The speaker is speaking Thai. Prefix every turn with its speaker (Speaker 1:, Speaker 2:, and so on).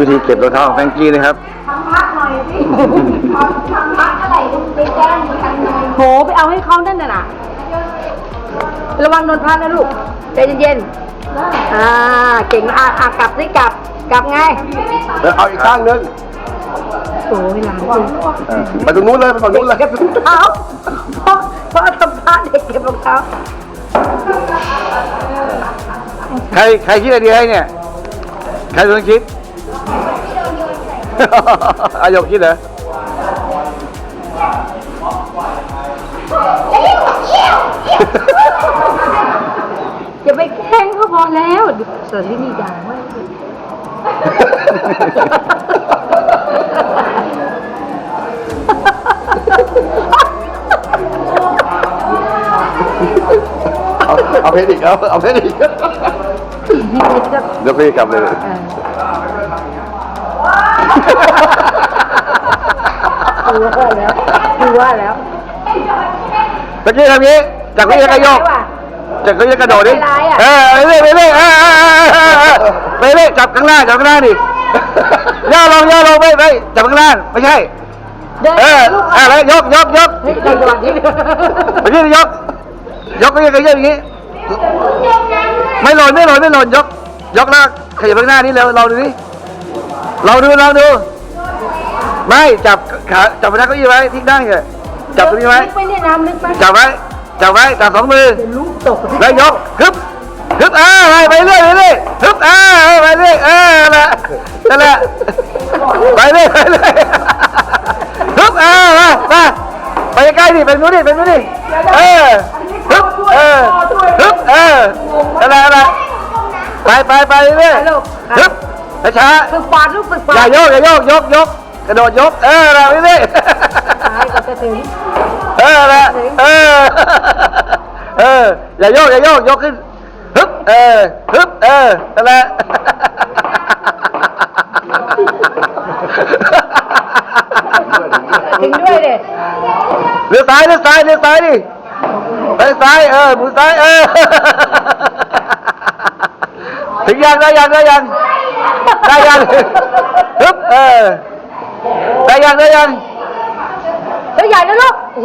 Speaker 1: วิธีเก็บรองเท้าของแฟรงกี้นะครับ
Speaker 2: ทำพักหน่อยสิทำพักอะไรไปแจ้งกันหน่อย
Speaker 3: โหไปเอาให้เขานั่นน่ะนะระวังโดนพลาดนะลูกใจเย็นๆอ่าเก่งนะอะอะกลับสิกลับกลับไง
Speaker 4: แล้วเอาอีกข้างนึง
Speaker 3: โอ้ยหลานจริง
Speaker 4: เออไปตรงนู้นเลยไปฝั่งนู้นเลย
Speaker 3: เก็บรองเท้าเพราะเพราะทำพลาดเด็กเก็บรองเท้า
Speaker 1: ใครใครคิดไอเดียให้เนี่ยใครเป็นคนคิด อายกคิดเหรอ
Speaker 3: อย่าไปแข่งก็พอแล้วเสิร์ฟที่นี่ดังมาก
Speaker 4: เอาเอาเพชรอีกเอาเอาเพชรอีก
Speaker 3: นี่คือจะ
Speaker 1: ยกพี่กลับเลย
Speaker 3: เออ กลัวแล้วกลัวแล้ว
Speaker 1: เมื่อกี้ทำนี้จากนี้ก็โยกจากนี้กระโดดดิ
Speaker 3: ไม่ร้ายอะ
Speaker 1: เออไปเรื่อยไปเรื่อยเออเออเออเออไปเรื่อยจับข้างหน้าจับข้างหน้าดิย่อลงย่อลงไปไปจับข้างหน้าไม่ใช่
Speaker 3: เดิน
Speaker 1: เออ
Speaker 3: ลูก
Speaker 1: เออแล้วยกยกยก
Speaker 3: เฮ้ยใจจังหวะนี้
Speaker 1: ไปที่ยกยกก็ยังก็ยังอย่างนี้ไม่หล่นไม่หล่นไม่หล่นยก ยกแล้วขยับข้างหน้านี่เร็วเราดูนี่เราดูเราดูไม่จับ ขาจับพนักเก้าอี้ไว้ทิ้งได้เหรอจับตรงนี้ไว้
Speaker 3: ลึกไปเนี่ยน้ำลึกไป
Speaker 1: จับไว้จับไว้จับสองมือ
Speaker 3: เดี๋ยวลูกตก
Speaker 1: แล้วยกฮึบฮึบอ่าไปไปเรื่อยไปเรื่อยฮึบอ่าไปเรื่อยเออนั่นแหละนั่นแหละไปเรื่อยไปเรื่อยฮึบอ่ามามาไปใกล้ดิเป็นนู้นดิเป็นนู้นดิเออฮึบเออฮึบเออนั่นแหละนั่นแหละไปไปไปเรื่อยฮึบช้า
Speaker 3: ฝึกฝาดลูกฝึก
Speaker 1: ๆ
Speaker 3: ฝา
Speaker 1: อย่า
Speaker 3: ด
Speaker 1: โยกอย่าโยกยกยก กระโดดยก เออเราเรื่อย
Speaker 3: ตายก็จะถึง
Speaker 1: เออละเออ เออ อย่าโยกอย่าโยกยกขึ้นฮึบเออฮึบเออนั่นแหละ
Speaker 3: ถึงด้วยเด็
Speaker 1: เลี้ยวซ้ายเลี้ยวซ้ายเลี้ยวซ้ายดิไปซ้ายเออมือซ้ายเออ ถึงยังได้ยังได้ยังได้ยังฮึบเออ ได้ยังได้ยัง
Speaker 3: เฮ้ยใหญ่นะลูกอุ๊